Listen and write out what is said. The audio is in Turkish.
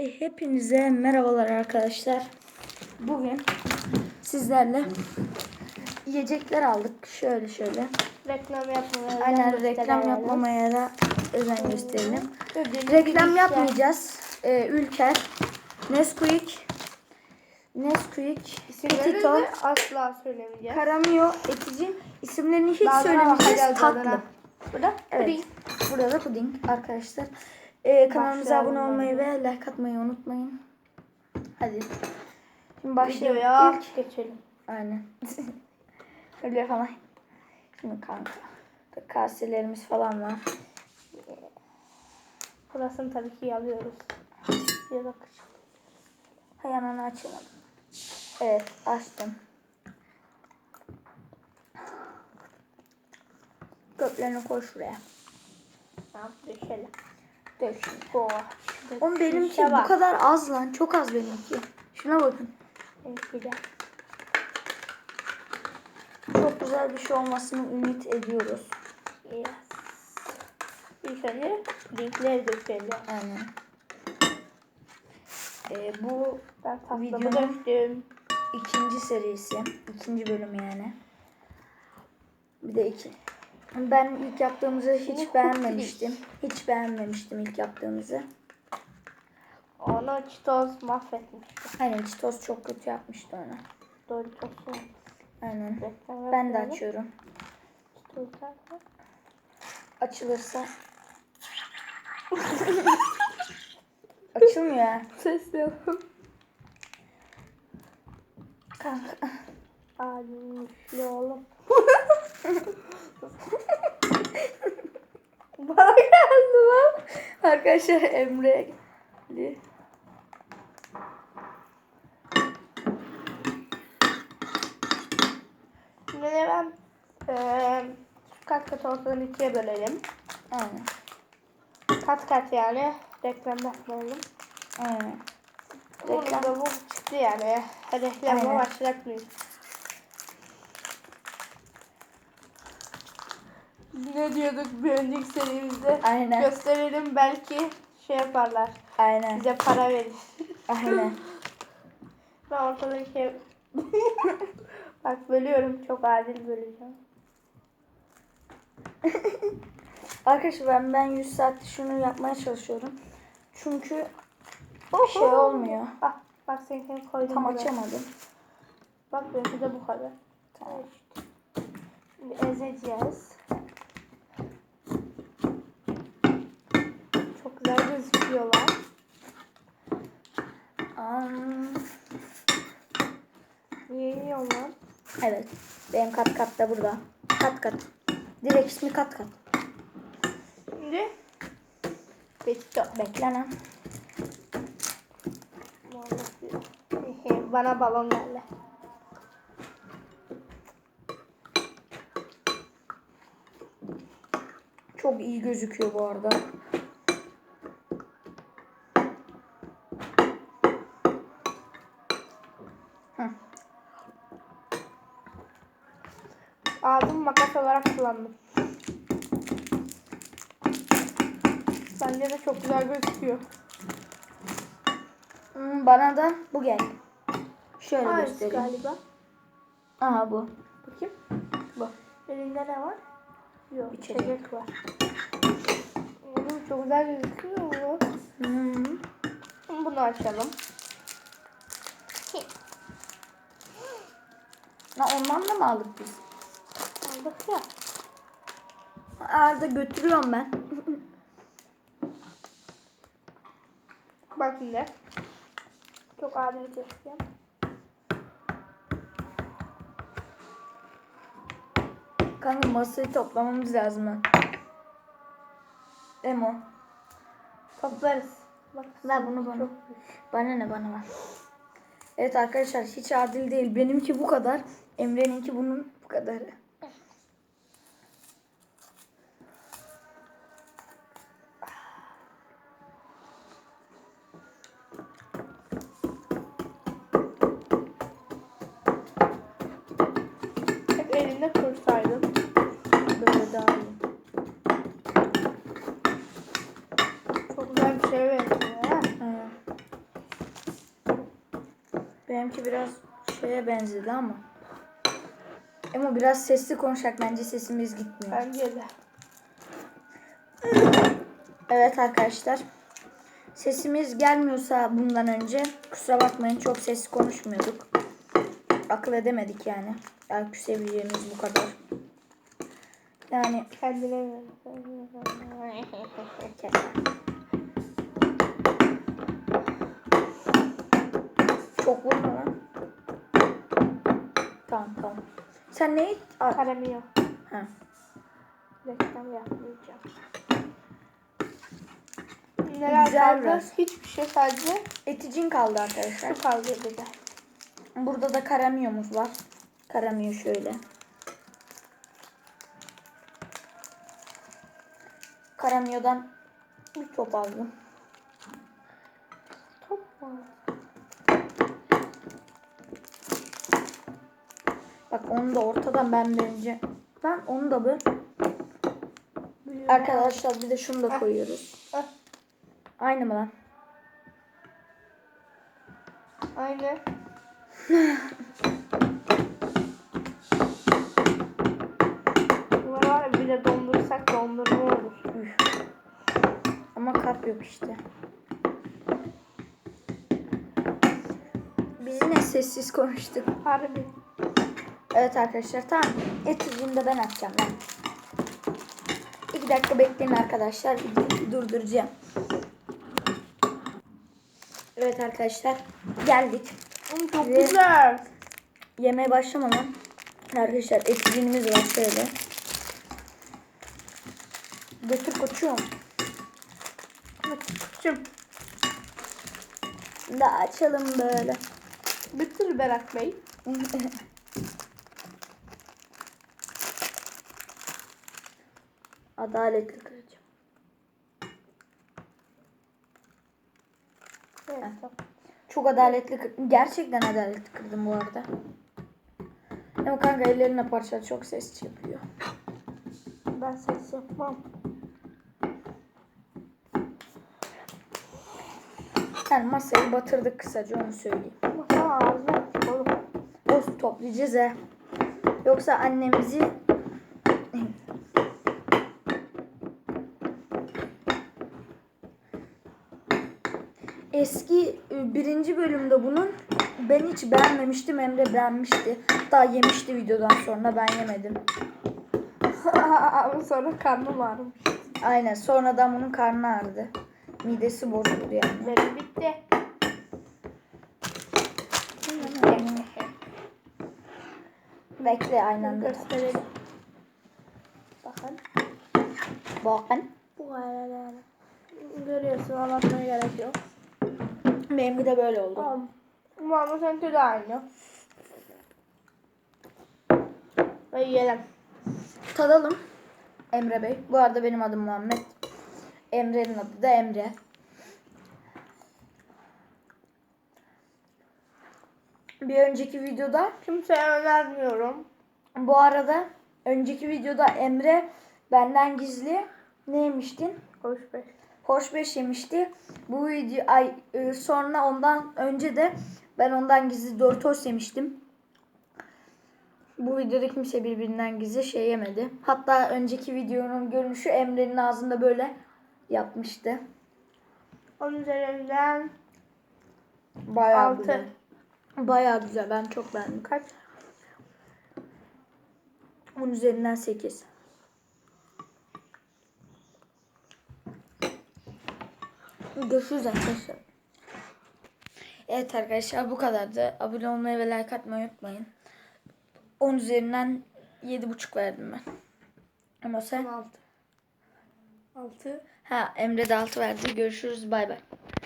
E, hepinize merhabalar arkadaşlar. Bugün sizlerle yiyecekler aldık. Şöyle şöyle. Reklam yapmamaya Aynen reklam yapmamaya da özen gösterelim. Reklam yapmayacağız. Ee, Ülker, Nesquik, Nesquik, Petito, asla söylemeyeceğiz. Karamio, Etici isimlerini hiç söylemeyeceğiz. Tatlı. Burada Evet. puding. Burada da puding arkadaşlar. Ee, kanalımıza Başlayalım abone olmayı ve like atmayı unutmayın. Hadi. Şimdi başlayalım. Videoya İlk geçelim. Aynen. Öyle falan. Şimdi kanka. Kaselerimiz falan var. Burasını tabii ki alıyoruz. Ya da kış. Hay ananı açamadım. Evet açtım. Köplerini koy şuraya. Tamam döşelim. Oh. Oğlum benimki Şişe bu kadar az lan. Çok az benimki. Şuna bakın. Evet. Çok güzel bir şey olmasını ümit ediyoruz. Yes. İlk önce linkleri döşelim. Aynen. Ee, bu Ben Videonun- döktüm. ikinci serisi. ikinci bölüm yani. Bir de iki. Ben ilk yaptığımızı hiç beğenmemiştim. Hiç beğenmemiştim ilk yaptığımızı. Onu çitoz mahvetmişti. Aynen Çitos çok kötü yapmıştı onu. Doritos'u. Aynen. Reklam Ben de açıyorum. Açılırsa. Açılmıyor. Ses yapalım. Kanka. Almışlı oğlum. Bana geldi lan. Arkadaşlar Emre geldi. Şimdi ben kat kat ortadan ikiye bölelim. Aynen. Kat kat yani. Reklam yapmayalım. Aynen. Reklam. Da bu çıktı yani. Reklamla başlatmayayım. Ne diyorduk bir önceki serimizde? Aynen. Gösterelim belki şey yaparlar. Aynen. Bize para verir. Aynen. Ben ortadaki şey... Bak bölüyorum. Çok adil böleceğim. Arkadaşlar ben, ben 100 saat şunu yapmaya çalışıyorum. Çünkü Oho. şey olmuyor. Bak, bak seninkini koydum. Tam buraya. açamadım. Bak benimki de bu kadar. Tamam. Şimdi ezeceğiz. Niye yiyorum lan? evet. Benim kat kat da burada. Kat kat. Direkt ismi kat kat. Şimdi Petito. Bekle lan. Bana balon geldi. Çok iyi gözüküyor bu arada. Hı. Ağzım makas olarak kullandım. Bence de çok güzel gözüküyor. Hmm, Bana da bu geldi. Şöyle Aynısı göstereyim. galiba. Aha bu. Bakayım. Bu. Elinde ne var? Yok, İçecek. içecek var. Oğlum çok güzel gözüküyor bu. Hmm. Bunu açalım. Lan ondan da mı aldık biz? Aldık ya. Arada götürüyorum ben. Bak şimdi. Çok adil gözüküyor. Kanka masayı toplamamız lazım ha. Emo. Toplarız. Bak. Ver bunu bana. Bana ne bana ver. Evet arkadaşlar hiç adil değil. Benimki bu kadar. Emre'ninki bunun bu kadarı. Hep elinde kursaydın. Böyle daha iyi. Çok güzel bir şey benziyor. Ha. Benimki biraz şeye benzedi ama. Ama biraz sesli konuşak bence sesimiz gitmiyor. Bence de. Evet arkadaşlar. Sesimiz gelmiyorsa bundan önce kusura bakmayın çok sesli konuşmuyorduk. Akıl edemedik yani. Belki seviyemiz bu kadar. Yani Kendine çok vurma lan. Tamam tamam. Sen neyi? Aa, Karamıyor. ha. Reklam yapmayacağım. Neler Güzel kaldı? biraz. Hiçbir şey sadece Eticin kaldı arkadaşlar. şu kaldı bir de. Burada da karamiyomuz var. Karamiyo şöyle. Karamiyodan bir top aldım. Top mu? Bak onu da ortadan ben verince. Ben onu da. Büyüğü Arkadaşlar bir de şunu da koyuyoruz. Ah, Aynı mı lan? Aynı. Bunları var ya bir de dondursak dondurma olur. Üf. Ama kap yok işte. Biz yine sessiz konuştuk. Harbi. Evet arkadaşlar tamam. Eticini de ben atacağım ben. İki dakika bekleyin arkadaşlar. Durduracağım. Evet arkadaşlar geldik. Çok Ve- güzel. Yemeğe başlamadan arkadaşlar eticinimiz var şöyle. Götür koçum. Küçüm. Da açalım böyle. Bitir Berat Bey. Adaletli kıracağım. Evet. Çok adaletli kır- Gerçekten adaletli kırdım bu arada. Ama kanka ellerine parça çok ses yapıyor. Ben ses yapmam. Yani masayı batırdık kısaca onu söyleyeyim. Ama sana ağzına. Olsun toplayacağız he. Yoksa annemizi Eski e, birinci bölümde bunun ben hiç beğenmemiştim Emre beğenmişti. Hatta yemişti videodan sonra ben yemedim. Ama sonra karnım ağrımış. Aynen sonradan bunun karnı ağrıdı. Midesi bozuldu yani. Benim bitti. Bekle aynı anda Gösterelim. Bakın. Bakın. Bu kadar. Görüyorsun anlatmaya gerek yok. Benimki de böyle oldu. Tamam. Ama seninki de aynı. Ve yiyelim. Tadalım. Emre Bey. Bu arada benim adım Muhammed. Emre'nin adı da Emre. Bir önceki videoda Kimseye önermiyorum. bu arada önceki videoda Emre benden gizli ne yemiştin? Hoş be. Hoş beş yemişti. Bu video ay e, sonra ondan önce de ben ondan gizli Doritos yemiştim. Bu videoda kimse birbirinden gizli şey yemedi. Hatta önceki videonun görünüşü Emre'nin ağzında böyle yapmıştı. Onun üzerinden Bayağı Altı. güzel. Bayağı güzel. Ben çok beğendim. kaç? Bunun üzerinden 8. Görüşürüz arkadaşlar. Evet arkadaşlar bu kadardı. Abone olmayı ve like atmayı unutmayın. 10 üzerinden 7.5 verdim ben. Ama sen? 6. 6. Ha Emre de 6 verdi. Görüşürüz. Bay bay.